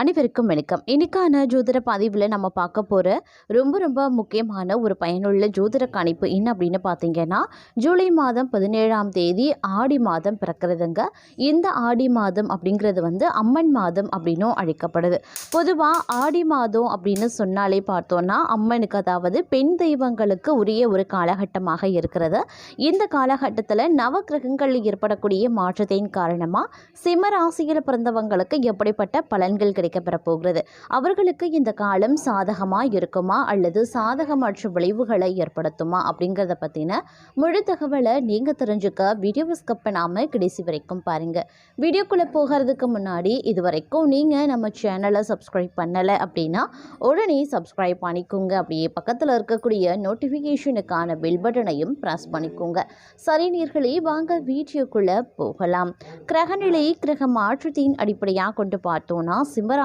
அனைவருக்கும் வணக்கம். இன்னைக்கான ஜோதிட பதிவில் நம்ம பார்க்க போகிற ரொம்ப ரொம்ப முக்கியமான ஒரு பயனுள்ள ஜோதிட கணிப்பு என்ன அப்படின்னு பார்த்தீங்கன்னா ஜூலை மாதம் பதினேழாம் தேதி ஆடி மாதம் பிறக்கிறதுங்க. இந்த ஆடி மாதம் அப்படிங்கிறது வந்து அம்மன் மாதம் அப்படின்னும் அழைக்கப்படுது. பொதுவாக ஆடி மாதம் அப்படின்னு சொன்னாலே பார்த்தோன்னா அம்மனுக்கு அதாவது பெண் தெய்வங்களுக்கு உரிய ஒரு காலகட்டமாக இருக்கிறது. இந்த காலகட்டத்தில் நவக்கிரகங்களில் ஏற்படக்கூடிய மாற்றத்தின் காரணமாக சிம்ம ராசியில் பிறந்தவங்களுக்கு எப்படிப்பட்ட பலன்கள் கிடைக்கும்? கிடைக்கப்பெற போகிறது அவர்களுக்கு இந்த காலம் சாதகமாக இருக்குமா? அல்லது சாதகமற்ற விளைவுகளை ஏற்படுத்துமா? அப்படிங்கிறத பற்றின முழு தகவலை நீங்கள் தெரிஞ்சுக்க வீடியோவை ஸ்கப் பண்ணாமல் கடைசி வரைக்கும் பாருங்கள் வீடியோக்குள்ளே போகிறதுக்கு முன்னாடி இது வரைக்கும் நீங்கள் நம்ம சேனலை சப்ஸ்கிரைப் பண்ணலை அப்படின்னா உடனே சப்ஸ்கிரைப் பண்ணிக்கோங்க. அப்படியே பக்கத்தில் இருக்கக்கூடிய நோட்டிஃபிகேஷனுக்கான பெல் பட்டனையும் ப்ரெஸ் பண்ணிக்கோங்க. சரி நீர்களே வாங்க வீடியோக்குள்ளே போகலாம். கிரகநிலை கிரக மாற்றத்தின் அடிப்படையாக கொண்டு பார்த்தோன்னா சிம்மராசிக்காரர்களுக்கு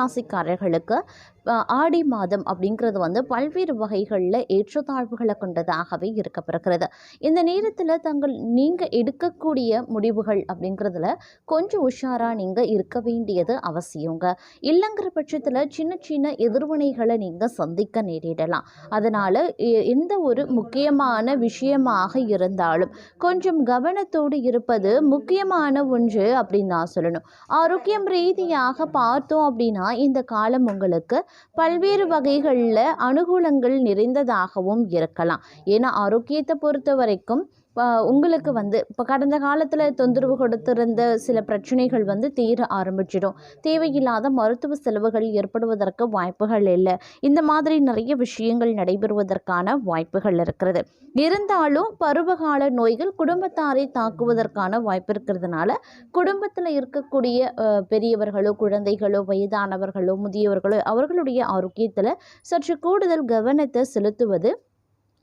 அஹ், ஆடி மாதம் அப்படிங்கிறது வந்து பல்வேறு வகைகளில் ஏற்றத்தாழ்வுகளை கொண்டதாகவே இருக்கப்படுகிறது இந்த நேரத்தில் தங்கள் நீங்கள் எடுக்கக்கூடிய முடிவுகள் அப்படிங்கிறதுல கொஞ்சம் உஷாராக நீங்கள் இருக்க வேண்டியது அவசியங்க. இல்லைங்கிற பட்சத்தில் சின்ன சின்ன எதிர்வினைகளை நீங்கள் சந்திக்க நேரிடலாம். அதனால் எந்த ஒரு முக்கியமான விஷயமாக இருந்தாலும் கொஞ்சம் கவனத்தோடு இருப்பது முக்கியமான ஒன்று அப்படின்னு நான் சொல்லணும். ஆரோக்கியம் ரீதியாக பார்த்தோம் அப்படின்னா இந்த காலம் உங்களுக்கு பல்வேறு வகைகளில் அனுகூலங்கள் நிறைந்ததாகவும் இருக்கலாம். ஏன்னா ஆரோக்கியத்தை பொறுத்த வரைக்கும் உங்களுக்கு வந்து இப்போ கடந்த காலத்தில் தொந்தரவு கொடுத்திருந்த சில பிரச்சனைகள் வந்து தீர ஆரம்பிச்சிடும். தேவையில்லாத மருத்துவ செலவுகள் ஏற்படுவதற்கு வாய்ப்புகள் இல்லை. இந்த மாதிரி நிறைய விஷயங்கள் நடைபெறுவதற்கான வாய்ப்புகள் இருக்கிறது. இருந்தாலும் பருவகால நோய்கள் குடும்பத்தாரை தாக்குவதற்கான வாய்ப்பு இருக்கிறதுனால குடும்பத்தில் இருக்கக்கூடிய பெரியவர்களோ குழந்தைகளோ வயதானவர்களோ முதியவர்களோ அவர்களுடைய ஆரோக்கியத்தில் சற்று கூடுதல் கவனத்தை செலுத்துவது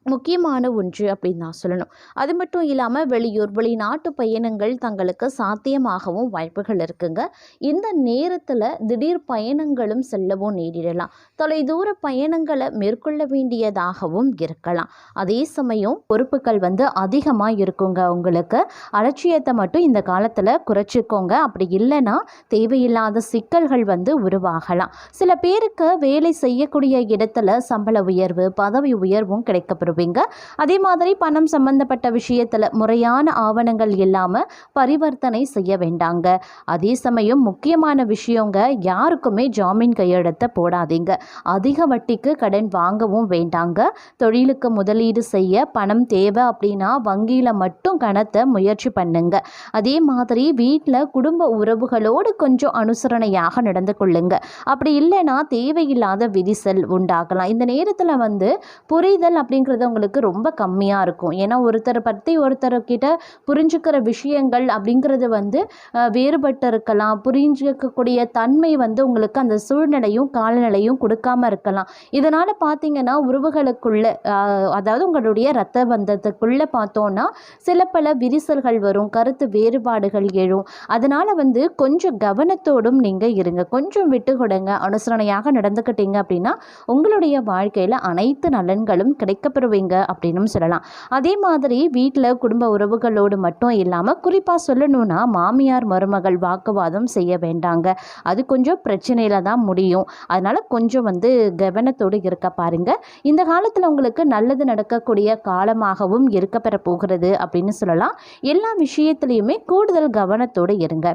முக்கியமான ஒன்று அப்படின்னு நான் சொல்லணும். அது மட்டும் இல்லாமல் வெளியூர் வெளிநாட்டு பயணங்கள் தங்களுக்கு சாத்தியமாகவும் வாய்ப்புகள் இருக்குங்க. இந்த நேரத்தில் திடீர் பயணங்களும் செல்லவும் நேரிடலாம். தொலைதூர பயணங்களை மேற்கொள்ள வேண்டியதாகவும் இருக்கலாம். அதே சமயம் பொறுப்புகள் வந்து அதிகமாக இருக்குங்க உங்களுக்கு. அலட்சியத்தை மட்டும் இந்த காலத்தில் குறைச்சிக்கோங்க. அப்படி இல்லைன்னா தேவையில்லாத சிக்கல்கள் வந்து உருவாகலாம். சில பேருக்கு வேலை செய்யக்கூடிய இடத்துல சம்பள உயர்வு பதவி உயர்வும் கிடைக்கப்படும் கிடைக்கப்படுவீங்க அதே மாதிரி பணம் சம்பந்தப்பட்ட விஷயத்தில் முறையான ஆவணங்கள் இல்லாமல் பரிவர்த்தனை செய்ய வேண்டாங்க. அதே சமயம் முக்கியமான விஷயங்க யாருக்குமே ஜாமீன் கையெழுத்த போடாதீங்க. அதிக வட்டிக்கு கடன் வாங்கவும் வேண்டாங்க. தொழிலுக்கு முதலீடு செய்ய பணம் தேவை அப்படின்னா வங்கியில் மட்டும் கணத்தை முயற்சி பண்ணுங்க. அதே மாதிரி வீட்டில் குடும்ப உறவுகளோடு கொஞ்சம் அனுசரணையாக நடந்து கொள்ளுங்க. அப்படி இல்லைன்னா தேவையில்லாத விரிசல் உண்டாகலாம். இந்த நேரத்தில் வந்து புரிதல் அப்படிங்கிறது உங்களுக்கு ரொம்ப கம்மியாக இருக்கும். ஏன்னா ஒருத்தரை பற்றி ஒருத்தர்கிட்ட புரிஞ்சுக்கிற விஷயங்கள் அப்படிங்கிறது வந்து வேறுபட்டு இருக்கலாம். புரிஞ்சுக்கக்கூடிய தன்மை வந்து உங்களுக்கு அந்த சூழ்நிலையும் காலநிலையும் கொடுக்காம இருக்கலாம். இதனால் பார்த்தீங்கன்னா உறவுகளுக்குள்ள அதாவது உங்களுடைய ரத்த பந்தத்துக்குள்ளே பார்த்தோன்னா சில பல விரிசல்கள் வரும் கருத்து வேறுபாடுகள் எழும். அதனால் வந்து கொஞ்சம் கவனத்தோடும் நீங்கள் இருங்க. கொஞ்சம் விட்டு கொடுங்க. அனுசரணையாக நடந்துக்கிட்டீங்க அப்படின்னா உங்களுடைய வாழ்க்கையில் அனைத்து நலன்களும் கிடைக்கப்பெறுவீங்க அப்படின்னும் சொல்லலாம். அதே மாதிரி வீட்டில் குடும்ப உறவுகளோடு மட்டும் இல்லாமல் குறிப்பாக சொல்லணும்னா மாமியார் மருமகள் வாக்குவாதம் செய்ய வேண்டாங்க. அது கொஞ்சம் பிரச்சனையில் தான் முடியும். அதனால் கொஞ்சம் வந்து கவனத்தோடு இருக்க பாருங்கள் இந்த காலத்தில் உங்களுக்கு நல்லது நடக்கக்கூடிய காலமாகவும் இருக்கப்பெற போகிறது அப்படின்னு சொல்லலாம். எல்லா விஷயத்துலையுமே கூடுதல் கவனத்தோடு இருங்க.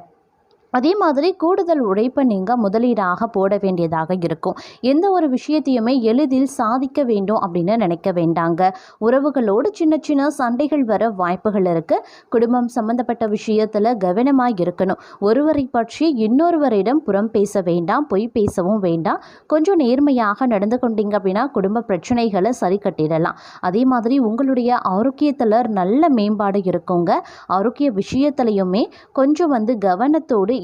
அதே மாதிரி கூடுதல் உழைப்பை நீங்கள் முதலீடாக போட வேண்டியதாக இருக்கும். எந்த ஒரு விஷயத்தையுமே எளிதில் சாதிக்க வேண்டும் அப்படின்னு நினைக்க வேண்டாங்க. உறவுகளோடு சின்ன சின்ன சண்டைகள் வர வாய்ப்புகள் இருக்குது குடும்பம் சம்பந்தப்பட்ட விஷயத்தில் கவனமாக இருக்கணும். ஒருவரை பற்றி இன்னொருவரிடம் புறம் பேச வேண்டாம் பொய் பேசவும் வேண்டாம். கொஞ்சம் நேர்மையாக நடந்து கொண்டீங்க அப்படின்னா குடும்ப பிரச்சனைகளை சரி கட்டிடலாம். அதே மாதிரி உங்களுடைய ஆரோக்கியத்தில் நல்ல மேம்பாடு இருக்குங்க. ஆரோக்கிய விஷயத்துலையுமே கொஞ்சம் வந்து கவனத்தோடு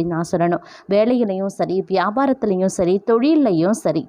அப்படின்னு நான் சொல்லணும். வேலையிலையும் சரி வியாபாரத்துலேயும் சரி தொழில்லையும் சரி.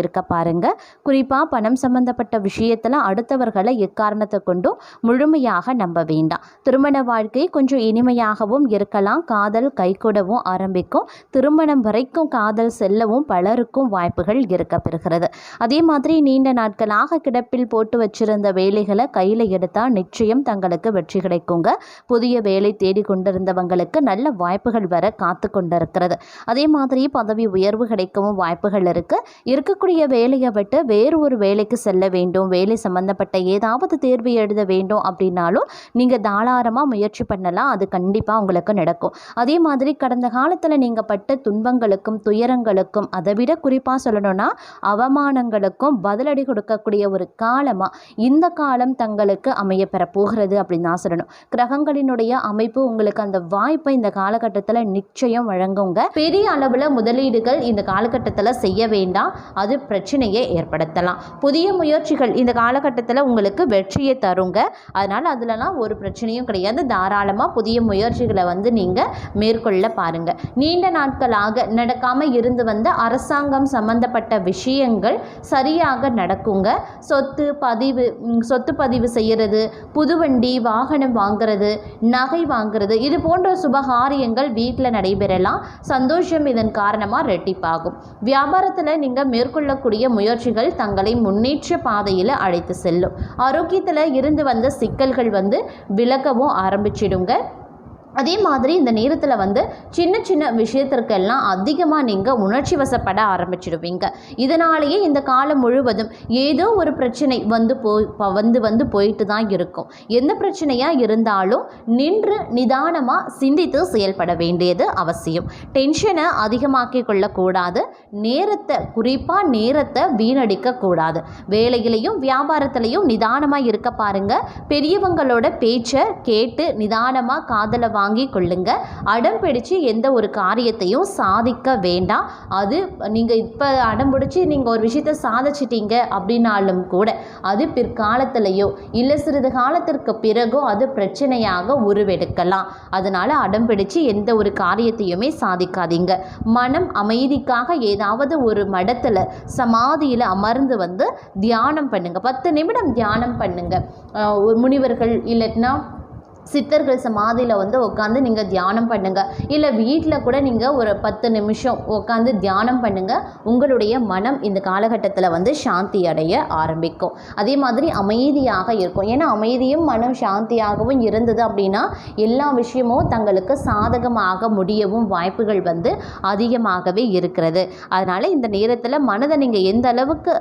இருக்க பாருங்க. குறிப்பாக பணம் சம்பந்தப்பட்ட விஷயத்தில் அடுத்தவர்களை எக்காரணத்தை கொண்டும் முழுமையாக நம்ப வேண்டாம். திருமண வாழ்க்கை கொஞ்சம் இனிமையாகவும் இருக்கலாம். காதல் கைகூடவும் ஆரம்பிக்கும். திருமணம் வரைக்கும் காதல் செல்லவும் பலருக்கும் வாய்ப்புகள் இருக்க பெறுகிறது. அதே மாதிரி நீண்ட நாட்களாக கிடப்பில் போட்டு வச்சிருந்த வேலைகளை கையில் எடுத்தால் நிச்சயம் தங்களுக்கு வெற்றி கிடைக்குங்க. புதிய வேலை தேடி கொண்டிருந்தவங்களுக்கு நல்ல வாய்ப்புகள் வர காத்து கொண்டிருக்கிறது. அதே மாதிரி பதவி உயர்வு கிடைக்கவும் வாய்ப்புகள் இருக்கு. இருக்கக்கூடிய வேலையை விட்டு வேறு ஒரு வேலைக்கு செல்ல வேண்டும். வேலை சம்பந்தப்பட்ட ஏதாவது தேர்வு எழுத வேண்டும் அப்படின்னாலும் நீங்கள் தாராளமாக முயற்சி பண்ணலாம். அது கண்டிப்பாக உங்களுக்கு நடக்கும். அதே மாதிரி கடந்த காலத்தில் நீங்கள் பட்ட துன்பங்களுக்கும் துயரங்களுக்கும் அதை விட குறிப்பாக சொல்லணும்னா அவமானங்களுக்கும் பதிலடி கொடுக்கக்கூடிய ஒரு காலமாக இந்த காலம் தங்களுக்கு அமைய பெற போகிறது அப்படின்னு தான் சொல்லணும். கிரகங்களினுடைய அமைப்பு உங்களுக்கு அந்த வாய்ப்பை இந்த காலகட்டத்தில் நிச்சயம் வழங்குங்க. பெரிய அளவில் முதலீடுகள் இந்த காலகட்டத்தில் செய்ய வேண்டாம். அது பிரச்சனையை ஏற்படுத்தலாம். புதிய முயற்சிகள் இந்த காலகட்டத்தில் உங்களுக்கு வெற்றியை தருங்க. அதனால் அதுலலாம் ஒரு பிரச்சனையும் கிடையாது. தாராளமாக புதிய முயற்சிகளை வந்து நீங்கள் மேற்கொள்ள பாருங்கள் நீண்ட நாட்களாக நடக்காமல் இருந்து வந்த அரசாங்கம் சம்பந்தப்பட்ட விஷயங்கள் சரியாக நடக்குங்க. சொத்து பதிவு சொத்து பதிவு செய்கிறது புதுவண்டி வாகனம் வாங்குறது நகை வாங்குறது இது போன்ற சுபகாரியங்கள் வீட்டில் நடைபெறலாம். சந்தோஷம் இதன் காரணமாக ரெட்டிப்பாகும். வியாபாரத்தில் நீங்கள் மேற்கொள்ள மேற்கொள்ளக்கூடிய முயற்சிகள் தங்களை முன்னேற்ற பாதையில் அழைத்து செல்லும். ஆரோக்கியத்தில் இருந்து வந்த சிக்கல்கள் வந்து விலகவும் ஆரம்பிச்சிடுங்க. அதே மாதிரி இந்த நேரத்தில் வந்து சின்ன சின்ன விஷயத்திற்கெல்லாம் அதிகமாக நீங்கள் உணர்ச்சி வசப்பட ஆரம்பிச்சிடுவீங்க. இதனாலேயே இந்த காலம் முழுவதும் ஏதோ ஒரு பிரச்சனை வந்து போய் வந்து வந்து போயிட்டு தான் இருக்கும். எந்த பிரச்சனையாக இருந்தாலும் நின்று நிதானமாக சிந்தித்து செயல்பட வேண்டியது அவசியம். டென்ஷனை அதிகமாக்கி கொள்ளக்கூடாது. நேரத்தை குறிப்பாக நேரத்தை வீணடிக்கக்கூடாது வேலையிலையும் வியாபாரத்திலையும் நிதானமாக இருக்க பாருங்க. பெரியவங்களோட பேச்சை கேட்டு நிதானமாக காதலை வாங்கி கொள்ளுங்க. அடம் பிடிச்சு எந்த ஒரு காரியத்தையும் சாதிக்க வேண்டாம். அது நீங்கள் இப்போ அடம் பிடிச்சி நீங்கள் ஒரு விஷயத்தை சாதிச்சிட்டீங்க அப்படின்னாலும் கூட அது பிற்காலத்திலையோ இல்லை சிறிது காலத்திற்கு பிறகோ அது பிரச்சனையாக உருவெடுக்கலாம். அதனால் அடம் பிடிச்சு எந்த ஒரு காரியத்தையுமே சாதிக்காதீங்க. மனம் அமைதிக்காக ஏதாவது ஒரு மடத்தில் சமாதியில் அமர்ந்து வந்து தியானம் பண்ணுங்க. பத்து நிமிடம் தியானம் பண்ணுங்க. முனிவர்கள் இல்லைன்னா சித்தர்கள் சமாதியில் வந்து உட்காந்து நீங்கள் தியானம் பண்ணுங்கள் இல்லை வீட்டில் கூட நீங்கள் ஒரு பத்து நிமிஷம் உட்காந்து தியானம் பண்ணுங்கள் உங்களுடைய மனம் இந்த காலகட்டத்தில் வந்து சாந்தி அடைய ஆரம்பிக்கும். அதே மாதிரி அமைதியாக இருக்கும். ஏன்னா அமைதியும் மனம் சாந்தியாகவும் இருந்தது அப்படின்னா எல்லா விஷயமும் தங்களுக்கு சாதகமாக முடியவும் வாய்ப்புகள் வந்து அதிகமாகவே இருக்கிறது. அதனால் இந்த நேரத்தில் மனதை நீங்கள் எந்த அளவுக்கு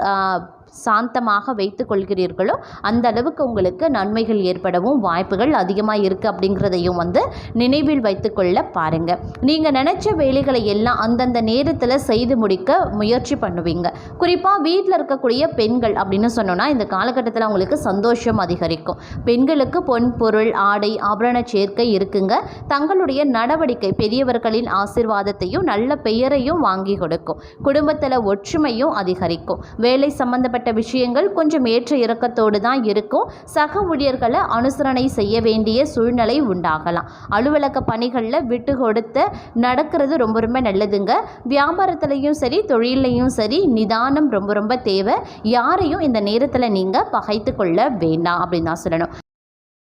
சாந்தமாக வைத்து கொள்கிறீர்களோ அந்த அளவுக்கு உங்களுக்கு நன்மைகள் ஏற்படவும் வாய்ப்புகள் அதிகமாக இருக்குது அப்படிங்கிறதையும் வந்து நினைவில் வைத்துக்கொள்ள பாருங்கள் நீங்கள் நினச்ச வேலைகளை எல்லாம் அந்தந்த நேரத்தில் செய்து முடிக்க முயற்சி பண்ணுவீங்க. குறிப்பாக வீட்டில் இருக்கக்கூடிய பெண்கள் அப்படின்னு சொன்னோன்னா இந்த காலகட்டத்தில் அவங்களுக்கு சந்தோஷம் அதிகரிக்கும். பெண்களுக்கு பொன் பொருள் ஆடை ஆபரண சேர்க்கை இருக்குங்க. தங்களுடைய நடவடிக்கை பெரியவர்களின் ஆசிர்வாதத்தையும் நல்ல பெயரையும் வாங்கி கொடுக்கும். குடும்பத்தில் ஒற்றுமையும் அதிகரிக்கும். வேலை சம்பந்தப்பட்ட விஷயங்கள் கொஞ்சம் ஏற்ற இறக்கத்தோடு தான் இருக்கும். சக ஊழியர்களை அனுசரணை செய்ய வேண்டிய சூழ்நிலை உண்டாகலாம். அலுவலக பணிகளில் விட்டு கொடுத்து நடக்கிறது ரொம்ப ரொம்ப நல்லதுங்க. வியாபாரத்துலேயும் சரி தொழிலையும் சரி நிதானம் ரொம்ப ரொம்ப தேவை. யாரையும் இந்த நேரத்தில் நீங்கள் பகைத்து கொள்ள வேண்டாம் அப்படின்னு தான் சொல்லணும்.